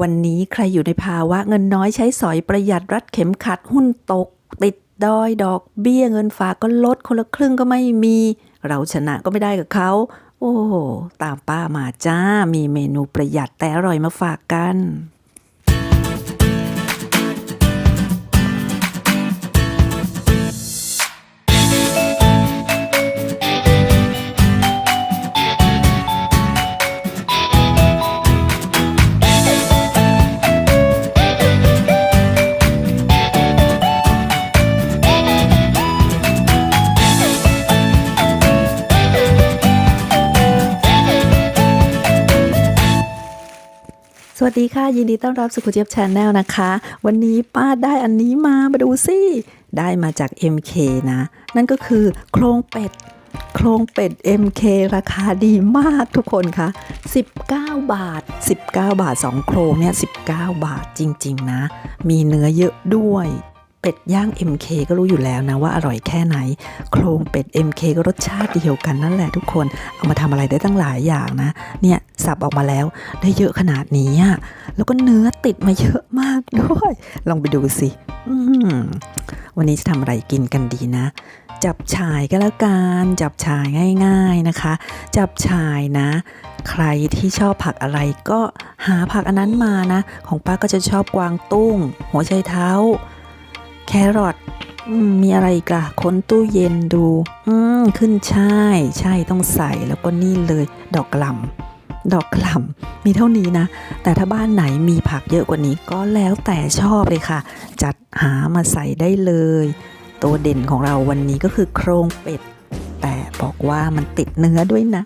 วันนี้ใครอยู่ในภาวะเงินน้อยใช้สอยประหยัดรัดเข็มขัดหุ้นตก ติดดอยดอกเบี้ยเงินฝากก็ลดคนละครึ่งก็ไม่มี เราชนะก็ไม่ได้กับเขา โอ้โหตามป้ามาจ้ามีเมนูประหยัดแต่อร่อยมาฝากกัน วัสดีค่ะ ยินดีต้อนรับสุขุเจี๊ยบชาแนลนะคะ วันนี้ป้าได้อันนี้มามาดูสิ ได้มาจาก MK นะ นั่นก็คือโครงเป็ด โครงเป็ด MK ราคาดีมากทุกคนคะ19 บาท 19 บาท 2 โครงเนี่ย 19 บาทจริง ๆ นะ มีเนื้อเยอะด้วย เป็ดย่าง MK ก็รู้อยู่แล้วนะว่าอร่อยแค่ไหน โครงเป็ด MK ก็รสชาติเดียวกันนั่นแหละทุกคน เอามาทำอะไรได้ตั้งหลายอย่างนะ เนี่ยสับออกมาแล้วได้เยอะขนาดนี้อะแล้วก็เนื้อติดมาเยอะมากด้วย ลองไปดูสิวันนี้จะทำอะไรกินกันดีนะ จับฉ่ายก็แล้วกัน จับฉ่ายง่าย ๆนะคะ จับฉ่ายนะ ใครที่ชอบผักอะไรก็หาผักอันนั้นมานะ ของป้าก็จะชอบกวางตุ้ง หัวไชเท้า รอทมีอะไรอีกล่ะค้นตู้เย็นดู อืม ขึ้นช่ายใช่ต้องใส่แล้วก็นี่เลย ดอกกล่ำดอกกล่ำมีเท่านี้นะ แต่ถ้าบ้านไหนมีผักเยอะกว่านี้ก็แล้วแต่ชอบเลยค่ะ จัดหามาใส่ได้เลย ตัวเด่นของเราวันนี้ก็คือโครงเป็ด แต่บอกว่ามันติดเนื้อด้วยนะ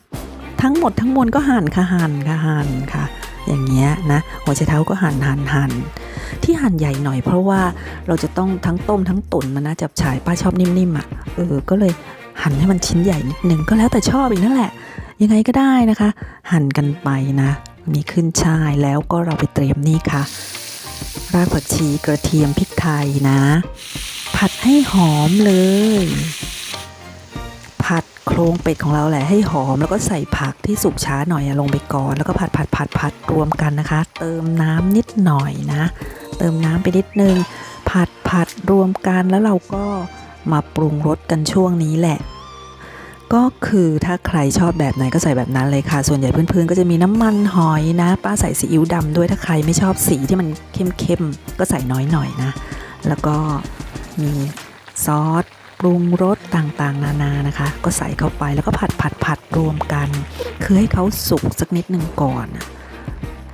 ทั้งหมดทั้งมวลก็หั่นค่ะหั่นค่ะหั่นค่ะ อย่างเงี้ยนะหัวไชเท้าก็หั่นหั่นหั่นที่หั่นใหญ่หน่อยเพราะว่าเราจะต้องทั้งต้มทั้งตุ๋นมันนะจับฉายป้าชอบนิ่มๆอะเออก็เลยหั่นให้มันชิ้นใหญ่นิดนึงก็แล้วแต่ชอบอีกนั่นแหละ ยังไงก็ได้นะคะ หั่นกันไปนะมีขึ้นช่ายแล้วก็เราไปเตรียมนี่ค่ะ รากผักชีกระเทียมพริกไทยนะ ผัดให้หอมเลย รงเป็ดของเราแหละให้หอม แล้วก็ใส่ผักที่สุกช้าหน่อยลงไปก่อน แล้วก็ผัดผัดผัดผัดรวมกันนะคะ เติมน้ำนิดหน่อยนะ เติมน้ำไปนิดนึง ผัดผัดรวมกันแล้วเราก็มาปรุงรสกันช่วงนี้แหละ ก็คือถ้าใครชอบแบบไหนก็ใส่แบบนั้นเลยค่ะ ส่วนใหญ่เพื้นๆก็จะมีน้ำมันหอยนะ ป้าใส่ซีอิ๊วดำด้วยถ้าใครไม่ชอบสีที่มันเข้มๆก็ใส่น้อยหน่อยนะ แล้วก็มีซอส ปรุงรสต่างๆ นานานะคะ ก็ใส่เข้าไปแล้วก็ผัดผัดผัดรวมกัน คือให้เขาสุกสักนิดหนึ่งก่อน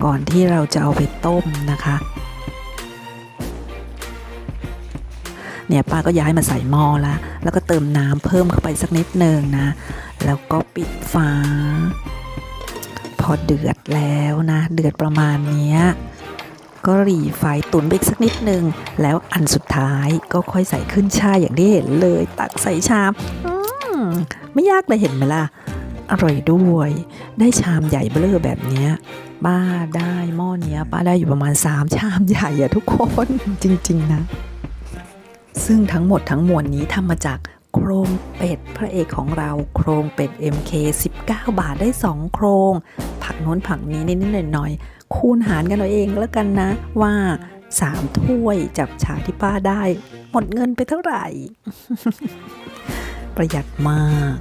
ก่อนที่เราจะเอาไปต้มนะคะเนี่ยป้าก็ย้ายมาใส่หม้อแล้วแล้วก็เติมน้ำเพิ่มเข้าไปสักนิดหนึ่งนะ แล้วก็ปิดฝาพอเดือดแล้วนะ เดือดประมาณเนี้ย ก็หรี่ไฟตุนไปอีกสักนิดหนึ่งแล้วอันสุดท้ายก็ค่อยใส่ขึ้นชาอย่างที่เห็นเลย ตักใส่ชามมไม่ยากเลยเห็นไหมล่ะ อร่อยด้วย ได้ชามใหญ่เบ้อแบบเนี้ยป้าได้หม้อเนี้ยป้าได้อยู่ประมาณ 3 ชามใหญ่อะทุกคนจริง ๆ นะ ซึ่งทั้งหมดทั้งมวลนี้ทำมาจาก โครงเป็ดพระเอกของเราโครงเป็ด MK 19 บาทได้ 2 โครง ผักโน้นผักนี้นิดๆหน่อยๆคูณหารกันเอาเองแล้วกันนะว่า 3 ถ้วยจับฉาที่ป้าได้ หมดเงินไปเท่าไหร่ ประหยัดมาก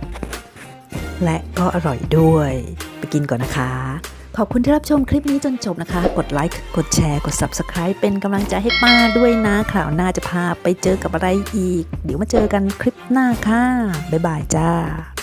และก็อร่อยด้วย ไปกินก่อนนะคะ ขอบคุณที่รับชมคลิปนี้จนจบนะคะ กดไลค์ กดแชร์ กด Subscribe เป็นกำลังใจให้ป้าด้วยนะ คราวหน้าจะพาไปเจอกับอะไรอีก เดี๋ยวมาเจอกันคลิปหน้าค่ะ บ๊ายบายจ้า